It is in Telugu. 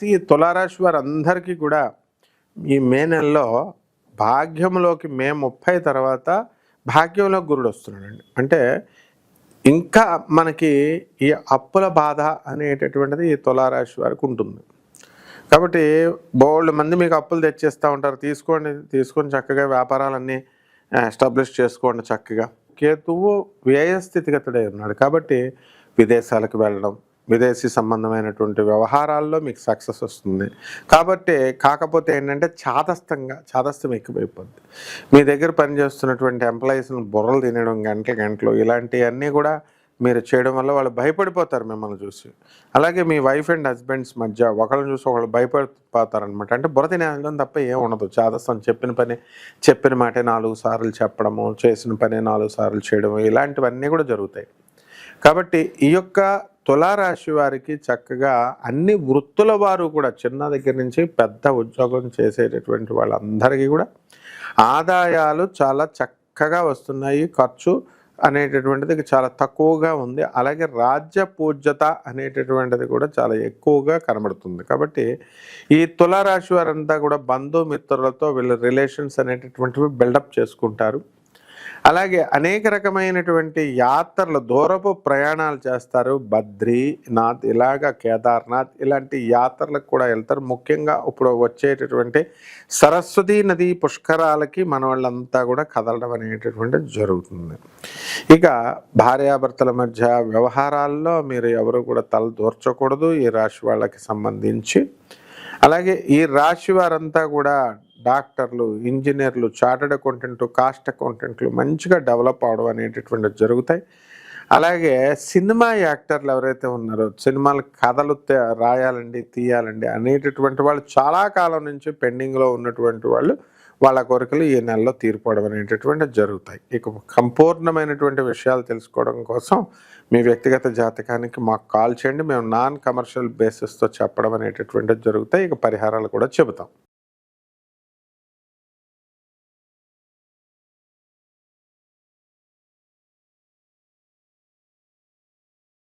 ఈ తులారాశి వారందరికీ కూడా ఈ మే నెలలో భాగ్యంలోకి మే ముప్పై తర్వాత భాగ్యంలో గురుడు వస్తున్నాడండి. అంటే ఇంకా మనకి ఈ అప్పుల బాధ అనేటటువంటిది ఈ తులారాశి వారికి ఉంటుంది. కాబట్టి బోల్డ్ మంది మీకు అప్పులు తెచ్చేస్తూ ఉంటారు. తీసుకోండి తీసుకొని చక్కగా వ్యాపారాలన్నీ ఎస్టాబ్లిష్ చేసుకోండి చక్కగా. కేతువు వ్యయస్థితిగతుడై ఉన్నాడు. కాబట్టి విదేశాలకు వెళ్ళడం విదేశీ సంబంధమైనటువంటి వ్యవహారాల్లో మీకు సక్సెస్ వస్తుంది. కాబట్టి కాకపోతే ఏంటంటే చాదస్తంగా చాదస్తం ఎక్కువైపోద్ది. మీ దగ్గర పనిచేస్తున్నటువంటి ఎంప్లాయీస్ని బుర్రలు తినడం గంటలు గంటలు ఇలాంటివన్నీ కూడా మీరు చేయడం వల్ల వాళ్ళు భయపడిపోతారు మిమ్మల్ని చూసి. అలాగే మీ వైఫ్ అండ్ హస్బెండ్స్ మధ్య ఒకళ్ళని చూసి ఒకళ్ళు భయపడిపోతారనమాట అంటే బుర్ర తినేయడం తప్ప ఏం ఉండదు. చాదస్తం చెప్పిన పని చెప్పిన మాటే నాలుగు సార్లు చెప్పడము చేసిన పని నాలుగు సార్లు చేయడము ఇలాంటివన్నీ కూడా జరుగుతాయి. కాబట్టి ఈ యొక్క తులారాశి వారికి చక్కగా అన్ని వృత్తుల వారు కూడా చిన్న దగ్గర నుంచి పెద్ద ఉద్యోగం చేసేటటువంటి వాళ్ళందరికీ కూడా ఆదాయాలు చాలా చక్కగా వస్తున్నాయి. ఖర్చు అనేటటువంటిది చాలా తక్కువగా ఉంది. అలాగే రాజ్య పూజ్యత అనేటటువంటిది కూడా చాలా ఎక్కువగా కనబడుతుంది. కాబట్టి ఈ తులారాశి వారంతా కూడా బంధుమిత్రులతో వీళ్ళ రిలేషన్స్ అనేటటువంటివి బిల్డప్ చేసుకుంటారు. అలాగే అనేక రకమైనటువంటి యాత్రలు దూరపు ప్రయాణాలు చేస్తారు. బద్రీనాథ్ ఇలాగ కేదార్నాథ్ ఇలాంటి యాత్రలకు కూడా వెళ్తారు. ముఖ్యంగా ఇప్పుడు వచ్చేటటువంటి సరస్వతీ నది పుష్కరాలకి మన వాళ్ళంతా కూడా కదలడం అనేటటువంటిది జరుగుతుంది. ఇక భార్యాభర్తల మధ్య వ్యవహారాల్లో మీరు ఎవరు కూడా తల దూర్చకూడదు. ఈ రాశి వాళ్ళకి సంబంధించి. అలాగే ఈ రాశి వారంతా కూడా డాక్టర్లు ఇంజనీర్లు చార్టెడ్ అకౌంటెంట్లు కాస్ట్ అకౌంటెంట్లు మంచిగా డెవలప్ అవడం అనేటటువంటివి జరుగుతాయి. అలాగే సినిమా యాక్టర్లు ఎవరైతే ఉన్నారో సినిమాలు కథలు రాయాలండి తీయాలండి అనేటటువంటి వాళ్ళు చాలా కాలం నుంచి పెండింగ్లో ఉన్నటువంటి వాళ్ళు వాళ్ళ కోరికలు ఈ నెలలో తీరిపోవడం అనేటటువంటివి జరుగుతాయి. ఇక సంపూర్ణమైనటువంటి విషయాలు తెలుసుకోవడం కోసం మీ వ్యక్తిగత జాతకానికి మాకు కాల్ చేయండి. మేము నాన్ కమర్షియల్ బేసిస్తో చెప్పడం అనేటటువంటిది జరుగుతాయి. ఇక పరిహారాలు కూడా చెబుతాం.